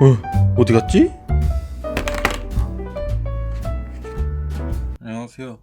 어, 어디 갔지? 안녕하세요.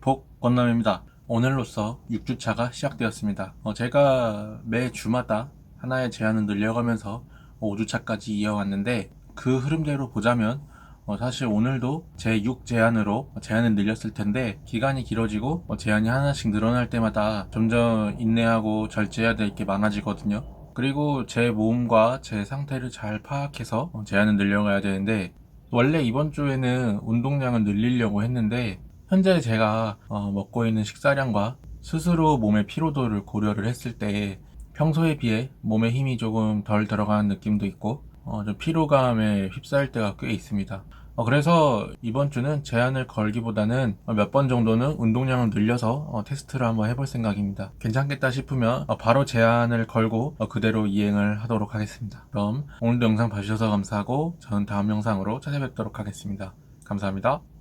복권남입니다. 오늘로써 6주차가 시작되었습니다. 어, 제가 매 주마다 하나의 제한을 늘려가면서 5주차까지 이어왔는데 그 흐름대로 보자면 어, 사실 오늘도 제 6 제한으로 제한을 늘렸을 텐데 기간이 길어지고 어, 제한이 하나씩 늘어날 때마다 점점 인내하고 절제해야 될 게 많아지거든요. 그리고 제 몸과 제 상태를 잘 파악해서 어, 제한을 늘려가야 되는데 원래 이번 주에는 운동량을 늘리려고 했는데 현재 제가 어, 먹고 있는 식사량과 스스로 몸의 피로도를 고려를 했을 때 평소에 비해 몸에 힘이 조금 덜 들어가는 느낌도 있고 어, 좀 피로감에 휩싸일 때가 꽤 있습니다. 어, 그래서 이번 주는 제한을 걸기보다는 몇 번 정도는 운동량을 늘려서 어, 테스트를 한번 해볼 생각입니다. 괜찮겠다 싶으면 어, 바로 제한을 걸고 어, 그대로 이행을 하도록 하겠습니다. 그럼 오늘도 영상 봐주셔서 감사하고 저는 다음 영상으로 찾아뵙도록 하겠습니다. 감사합니다.